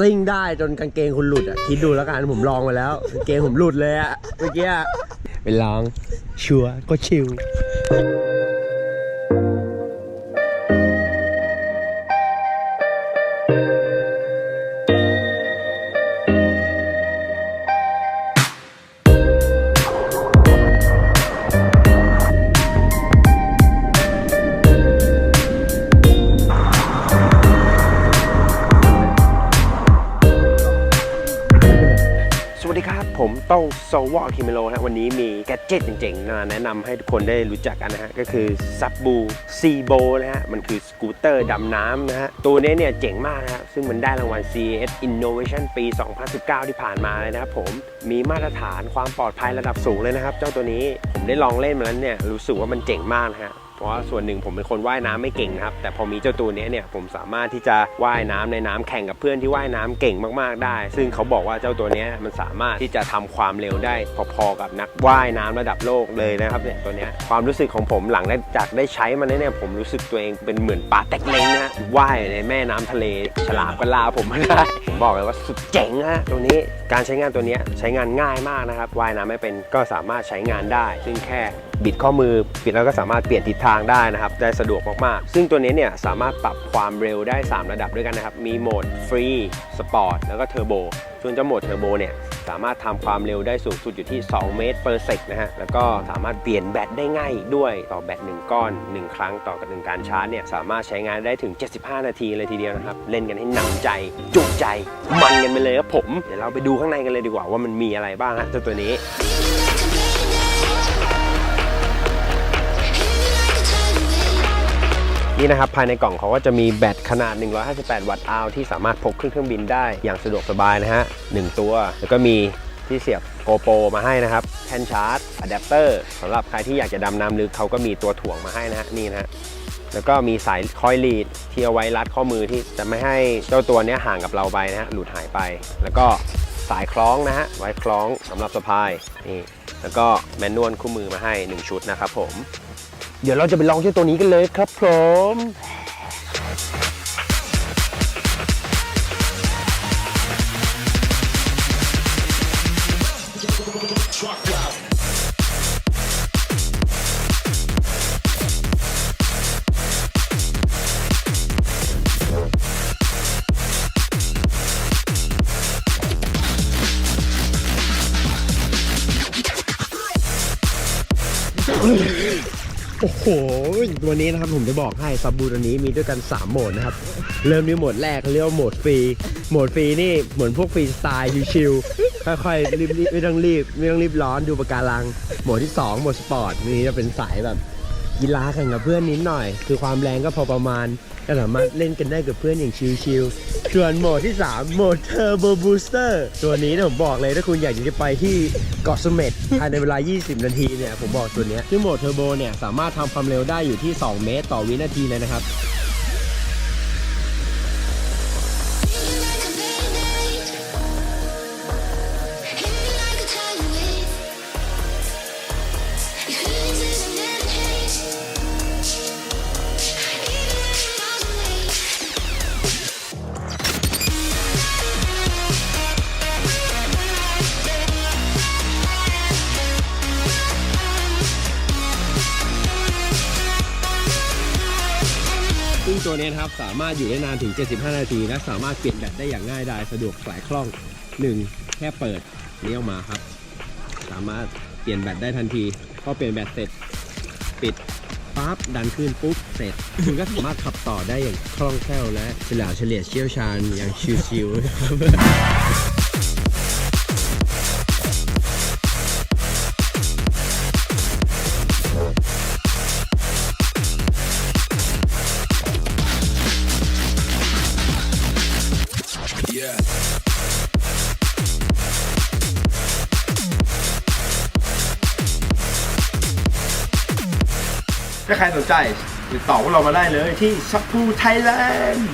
ซิ่งได้จนกางเกงคุณหลุดอะคิดดูแล้วกันผมลองมาแล้วกางเกงผมหลุดเลยอะเมื่อกี้อะไปลองชัวร์ก็ชิล ครับผมต้องโซวอคิเมโลฮะวันนี้มีแกจิตเจ๋งๆมาแนะนำให้ทุกคนได้รู้จักกันนะฮะ ก็คือซับบูซีโบนะฮะ มันคือสกูตเตอร์ดำน้ำนะฮะ ตัวนี้เนี่ยเจ๋งมากนะฮะ ซึ่งมันได้รางวัล CES Innovation ปี 2019 ที่ผ่านมาเลยนะครับผม มีมาตรฐานความปลอดภัยระดับสูงเลยนะครับ เจ้าตัวนี้ผมได้ลองเล่นมาแล้วเนี่ยรู้สึกว่ามันเจ๋งมากนะฮะ เพราะว่าส่วนหนึ่งผมเป็นคนว่ายน้ำไม่เก่งนะครับ แต่พอมีเจ้าตัวนี้เนี่ยผมสามารถที่จะว่ายน้ำในน้ำแข่งกับเพื่อนที่ว่ายน้ำเก่งมากๆได้ ซึ่งเขาบอกว่าเจ้าตัวนี้มันสามารถที่จะทำความเร็วได้ พอๆกับนักว่ายน้ำระดับโลกเลยนะครับเนี่ยตัวนี้ความรู้สึกของผมหลังได้จากได้ใช้มันเนี่ยผมรู้สึกตัวเองเป็นเหมือนปลาแตกเล้งนะว่ายในแม่น้ำทะเล ฉลามก็ลาผมไมาได้ บอกเลยว่าสุดเจ๋งฮะตัวนี้การใช้งานตัวนี้ใช้งานง่ายมากนะครับว่ายน้ำไม่เป็นก็สามารถใช้งานได้ ซึ่งแค่บิดข้อมือปิดแล้วก็สามารถเปลี่ยนทิศทางได้นะครับ ได้สะดวกมากๆ ซึ่งตัวนี้เนี่ยสามารถปรับความเร็วได้ 3 ระดับด้วยกันนะครับ มีโหมดฟรีสปอร์ตแล้วก็เทอร์โบส่วนเจ้าโหมดเทอร์โบเนี่ย สามารถทำความเร็วได้สูงสุดอยู่ที่ 2 เมตรเปอร์เซกนะฮะ แล้วก็สามารถเปลี่ยนแบตได้ง่ายด้วยต่อแบต 1 ก้อน 1 ครั้งต่อกับหนึ่งการชาร์จเนี่ย สามารถใช้งานได้ถึง 75 นาทีเลยทีเดียวนะครับ เล่นกันให้หนำใจ จุใจ มันกันไปเลยครับผม เดี๋ยวเราไปดูข้างในกันเลยดีกว่าว่ามันมีอะไรบ้างฮะเจ้าตัวนี้ นี่นะครับภายในกล่องเขาก็จะมีแบตขนาด 158 วัตต์อาวที่สามารถพกขึ้นเครื่องบินได้อย่างสะดวกสบายนะฮะหนึ่งตัว แล้วก็มีที่เสียบโกโปรมาให้นะครับแท่นชาร์จอะแดปเตอร์สำหรับใครที่อยากจะดำน้ำลึกเขาก็มีตัวถ่วงมาให้นะฮะนี่นะฮะแล้วก็มีสายคอยลีดที่เอาไว้รัดข้อมือที่จะไม่ให้เจ้าตัวนี้ห่างกับเราไปนะฮะหลุดหายไป แล้วก็สายคล้องนะฮะไว้คล้องสำหรับสะพายนี่แล้วก็แมนนวลคู่มือมาให้หนึ่งชุดนะครับผม เดี๋ยวเราจะไปลองเจ้าตัวนี้กันเลยครับผม โอ้โหตัวนี้นะครับผมจะบอกให้ซับบูตัวนี้มีด้วยกัน 3 โหมดนะครับ เริ่มที่โหมดแรกเรียกว่าโหมดฟรี โหมดฟรีนี่เหมือนพวกฟรีสไตล์ชิวๆค่อยๆรีบๆไม่ต้องรีบไม่ต้องรีบร้อนดูปะการัง โหมดที่ 2 โหมดสปอร์ตนี่จะเป็นสายแบบ กีฬาแข่งกับเพื่อนนิดหน่อย คือความแรงก็พอประมาณก็สามารถเล่นกันได้กับเพื่อนอย่างชิลๆส่วนโหมดที่ 3 โหมดเทอร์โบบูสเตอร์ตัวนี้เนี่ยผมบอกเลยถ้าคุณอยากจะไปที่เกาะเสม็ดภายในเวลา 20 นาทีเนี่ยผมบอกตัวนี้ยซึ่งโหมดเทอร์โบเนี่ยสามารถทำความเร็วได้อยู่ที่ 2 เมตร ต่อวินาทีเลยนะครับ ตัวนี้นะครับสามารถอยู่ได้นานถึง 75 นาที และสามารถเปลี่ยนแบตได้อย่างง่ายดายสะดวกสายคล่อง 1. แค่เปิดเลี้ยวมาครับ สามารถเปลี่ยนแบตได้ทันทีพอเปลี่ยนแบตเสร็จปิดปั๊บดันขึ้นปุ๊บเสร็จ คุณก็สามารถขับต่อได้อย่างคล่องแคล่วและเฉลียวเฉลี่ยเชี่ยวชาญอย่างชิวๆนะครับ ถ้าใครสนใจติดต่อพวกเรามาได้เลยที่ซัพพูไทยแลนด์